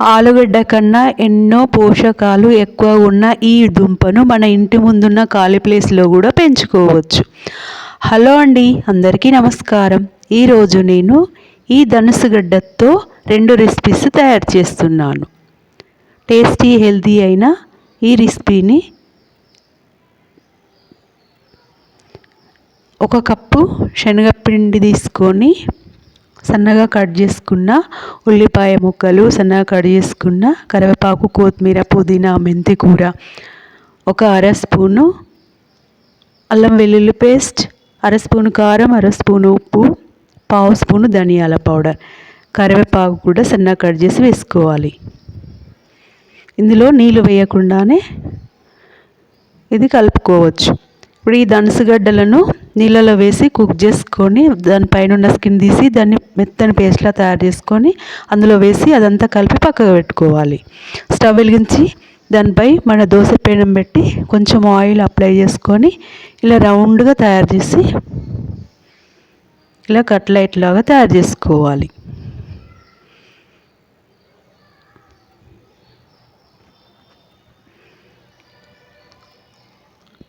ఆలుగడ్డ కన్నా ఎన్నో పోషకాలు ఎక్కువ ఉన్న ఈ దుంపను మన ఇంటి ముందున్న ఖాళీ ప్లేస్లో కూడా పెంచుకోవచ్చు. హలో అండి అందరికీ నమస్కారం. ఈరోజు నేను ఈ ధనుసుగడ్డతో రెండు రెసిపీస్ తయారు చేస్తున్నాను. టేస్టీ హెల్తీ అయిన ఈ రెసిపీని ఒక కప్పు శనగపిండి తీసుకొని సన్నగా కట్ చేసుకున్న ఉల్లిపాయ ముక్కలు సన్నగా కట్ చేసుకున్న కరివేపాకు కొత్తిమీర పుదీనా మెంతి కూర. ఒక అర స్పూను అల్లం వెల్లుల్లి పేస్ట్ అర స్పూను కారం అర స్పూను ఉప్పు పావు స్పూను ధనియాల పౌడర్. కరివేపాకు కూడా సన్నగా కట్ చేసి వేసుకోవాలి. ఇందులో నీళ్ళు వేయకుండానే ఇది కలుపుకోవచ్చు. ఇప్పుడు ఈ దనసగడ్డలను నీళ్ళలో వేసి కుక్ చేసుకొని దానిపైన ఉన్న స్కిన్ తీసి దాన్ని మెత్తని పేస్ట్లా తయారు చేసుకొని అందులో వేసి అదంతా కలిపి పక్కకు పెట్టుకోవాలి. స్టవ్ వెలిగించి దానిపై మన దోశ పేనం పెట్టి కొంచెం ఆయిల్ అప్లై చేసుకొని ఇలా రౌండ్గా తయారు చేసి ఇలా కట్లైట్ లాగా తయారు చేసుకోవాలి.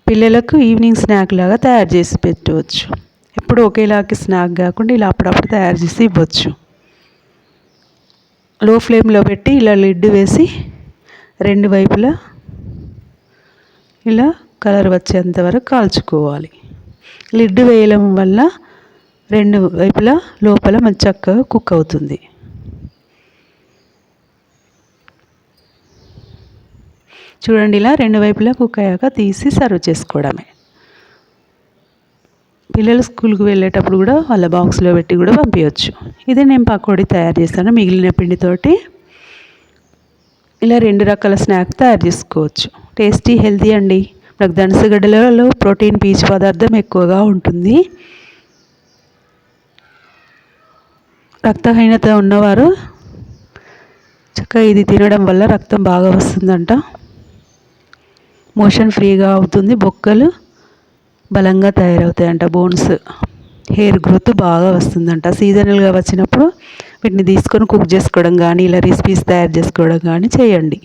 పిల్లలకు ఈవినింగ్ స్నాక్ లాగా తయారు చేసి పెట్టవచ్చు. ఎప్పుడు ఒకేలాగా స్నాక్ కాకుండా ఇలా అప్పుడప్పుడు తయారు చేసి ఇవ్వచ్చు. లో ఫ్లేమ్లో పెట్టి ఇలా లిడ్ వేసి రెండు వైపులా ఇలా కలర్ వచ్చేంత వరకు కాల్చుకోవాలి. లిడ్ వేయడం వల్ల రెండు వైపులా లోపల మంచి చక్కగా కుక్ అవుతుంది. చూడండి ఇలా రెండు వైపులా కుక్ అయ్యాక తీసి సర్వ్ చేసుకోవడమే. పిల్లలు స్కూల్కి వెళ్ళేటప్పుడు కూడా వాళ్ళ బాక్స్లో పెట్టి కూడా పంపించవచ్చు ఇదే నేను పకోడీ తయారు చేస్తాను. మిగిలిన పిండితోటి ఇలా రెండు రకాల స్నాక్స్ తయారు చేసుకోవచ్చు. టేస్టీ హెల్తీ అండి. మనకు దనసగడ్డలలో ప్రోటీన్ పీచు పదార్థం ఎక్కువగా ఉంటుంది. రక్తహీనత ఉన్నవారు చక్కగా ఇది తినడం వల్ల రక్తం బాగా వస్తుందంట. మోషన్ ఫ్రీగా అవుతుంది. బొక్కలు బలంగా తయారవుతాయంట బోన్స్. హెయిర్ గ్రోత్ బాగా వస్తుందంట. సీజనల్గా వచ్చినప్పుడు వీటిని తీసుకొని కుక్ చేసుకోవడం కానీ ఇలా రెసిపీస్ తయారు చేసుకోవడం కానీ చేయండి.